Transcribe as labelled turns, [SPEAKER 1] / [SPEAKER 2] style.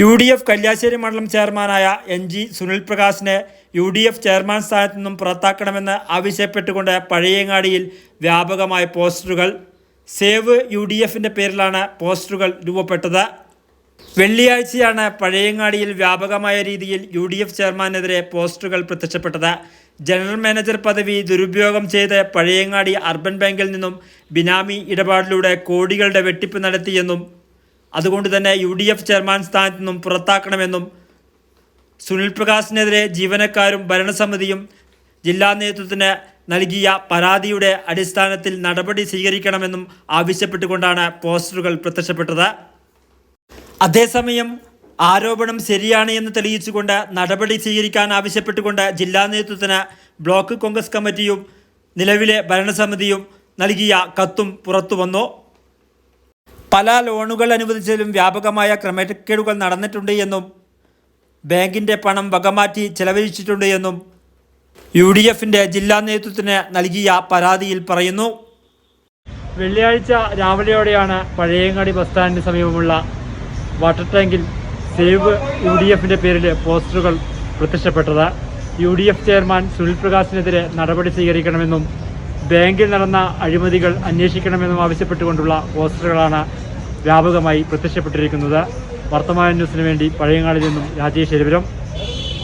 [SPEAKER 1] U D F Kalliasseri മണ്ഡലം ചെയർമാനായ N G Sunil പ്രകാശിനെ യു ഡി എഫ് ചെയർമാൻ സ്ഥാനത്ത് നിന്നും പുറത്താക്കണമെന്ന് ആവശ്യപ്പെട്ടുകൊണ്ട് പഴയങ്ങാടിയിൽ വ്യാപകമായ പോസ്റ്ററുകൾ സേവ് യു ഡി എഫിന്റെ പേരിലാണ് പോസ്റ്ററുകൾ രൂപപ്പെട്ടത്. വെള്ളിയാഴ്ചയാണ് പഴയങ്ങാടിയിൽ വ്യാപകമായ രീതിയിൽ യു ഡി എഫ് ചെയർമാനെതിരെ പോസ്റ്ററുകൾ പ്രത്യക്ഷപ്പെട്ടത്. ജനറൽ മാനേജർ പദവി ദുരുപയോഗം ചെയ്ത് പഴയങ്ങാടി അർബൻ ബാങ്കിൽ നിന്നും ബിനാമി ഇടപാടിലൂടെ കോടികളുടെ വെട്ടിപ്പ് നടത്തിയെന്നും അതുകൊണ്ട് തന്നെ യു ഡി എഫ് ചെയർമാൻ സ്ഥാനത്ത് നിന്നും പുറത്താക്കണമെന്നും സുനിൽ പ്രകാശിനെതിരെ ജീവനക്കാരും ഭരണസമിതിയും ജില്ലാ നേതൃത്വത്തിന് നൽകിയ പരാതിയുടെ അടിസ്ഥാനത്തിൽ നടപടി സ്വീകരിക്കണമെന്നും ആവശ്യപ്പെട്ടുകൊണ്ടാണ് പോസ്റ്ററുകൾ പ്രത്യക്ഷപ്പെട്ടത്. അതേസമയം ആരോപണം ശരിയാണ് എന്ന് തെളിയിച്ചുകൊണ്ട് നടപടി സ്വീകരിക്കാൻ ആവശ്യപ്പെട്ടുകൊണ്ട് ജില്ലാ നേതൃത്വത്തിന് ബ്ലോക്ക് കോൺഗ്രസ് കമ്മിറ്റിയും നിലവിലെ ഭരണസമിതിയും നൽകിയ കത്തും പുറത്തു വന്നു പല ലോണുകൾ അനുവദിച്ചതിലും വ്യാപകമായ ക്രമക്കേടുകൾ നടന്നിട്ടുണ്ട് എന്നും ബാങ്കിന്റെ പണം വകമാറ്റി ചെലവഴിച്ചിട്ടുണ്ട് എന്നും യു ഡി എഫിന്റെ ജില്ലാ നേതൃത്വത്തിന് നൽകിയ പരാതിയിൽ പറയുന്നു. വെള്ളിയാഴ്ച രാവിലെയോടെയാണ് പഴയങ്ങാടി ബസ് സ്റ്റാൻഡിന് സമീപമുള്ള വാട്ടർ ടാങ്കിൽ സേവ് യു ഡി എഫിന്റെ പേരിൽ പോസ്റ്ററുകൾ പ്രത്യക്ഷപ്പെട്ടത്. U D F chairman Sunil പ്രകാശിനെതിരെ നടപടി സ്വീകരിക്കണമെന്നും ബാങ്കിൽ നടന്ന അഴിമതികൾ അന്വേഷിക്കണമെന്നും ആവശ്യപ്പെട്ടുകൊണ്ടുള്ള പോസ്റ്ററുകളാണ് വ്യാപകമായി പ്രത്യക്ഷപ്പെട്ടിരിക്കുന്നത്. വർത്തമാന ന്യൂസിന് വേണ്ടി പഴയങ്ങാടിൽ നിന്നും രാജേഷ് എരുവരം